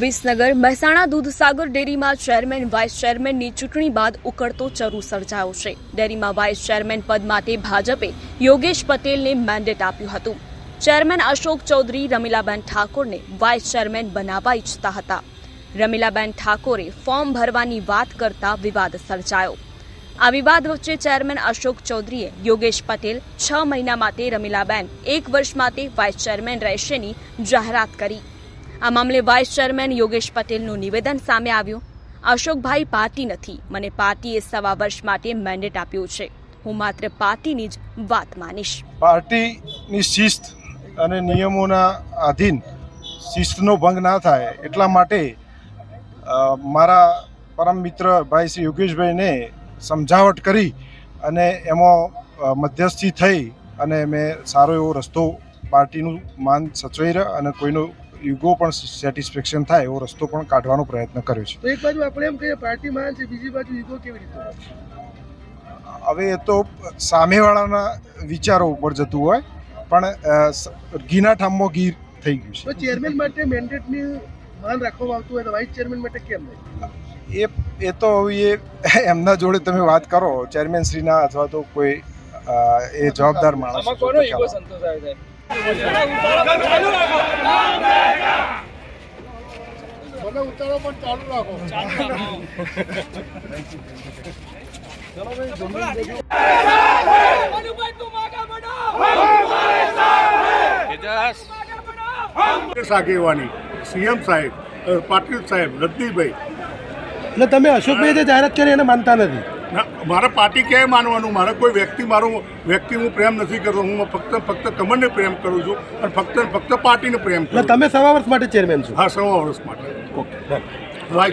વિસનગર મહેસાણા દૂધસાગર ડેરીમાં chairman, vice ચેરમેનની ચૂંટણી બાદ ઉકળતો ચરુ સર્જાયો છે. ડેરીમાં વાઇસ ચેરમેન પદ માટે ભાજપે યોગેશ પટેલને મેન્ડેટ આપ્યું હતું. ચેરમેન અશોક ચૌધરી રમીલાબેન ઠાકોરને વાઇસ ચેરમેન બનાવવા ઈચ્છતા હતા. રમીલાબેન ઠાકોરે ફોર્મ ભરવાની વાત કરતા વિવાદ સર્જાયો. આ વિવાદ વચ્ચે ચેરમેન અશોક ચૌધરીએ યોગેશ પટેલ છ મહિના માટે રમીલાબેન એક વર્ષ માટે વાઇસ ચેરમેન રહેશેની જાહેરાત કરી. આ મામલે વાઇસ ચેરમેન યોગેશ પટેલનું નિવેદન સામે આવ્યું. અશોકભાઈ પાર્ટી નથી. મને પાર્ટીએ સવા વર્ષ માટે મેન્ડેટ આપ્યું છે. હું માત્ર પાર્ટીની જ વાત માનીશ. પાર્ટીની શિસ્ત અને નિયમોના આધીન શિસ્તનો ભંગ ના થાય એટલા માટે મારા પરમ મિત્ર ભાઈ શ્રી યોગેશભાઈને સમજાવટ કરી અને એમાં મધ્યસ્થી થઈ અને મેં સારો એવો રસ્તો પાર્ટીનું માન સચવાઈ રહ્યા અને કોઈનો યુગો પણ સેટિસ્ફેક્શન થાય એવો રસ્તો પણ કાઢવાનો પ્રયત્ન કર્યો છે. તો એક બાજુ આપણે એમ કહીએ પાર્ટી મહાન છે બીજી બાજુ યુગો કેવી રીતે હવે એ તો સામેવાળાના વિચારો ઉપર જતું હોય પણ ઘીના ઠામમાં ગીર થઈ ગયું છે. તો ચેરમેન માટે મેન્ડેટની માન રાખવામાં આવતું હોય તો વાઇસ ચેરમેન માટે કેમ નહીં? એ એ તો હવે એ એમના જોડે તમે વાત કરો ચેરમેન શ્રીના અથવા તો કોઈ એ જવાબદાર માણસ કોનો ઈગો સંતોષાય છે? મને ઉતારો પણ સીએમ સાહેબ પાટીલ સાહેબ, રજનીભાઈ. એટલે તમે અશોકભાઈ જે જાહેરાત કરી એને માનતા નથી? મારે પાર્ટી ક્યાંય માનવાનું? મારે કોઈ વ્યક્તિ મારો વ્યક્તિ હું પ્રેમ નથી કરતો. હું ફક્ત ફક્ત કમળને પ્રેમ કરું છું અને ફક્ત ફક્ત પાર્ટીને પ્રેમ કરું તમે સવા વર્ષ માટે ચેરમેન છો? હા સવા વર્ષ માટે. વાઇસ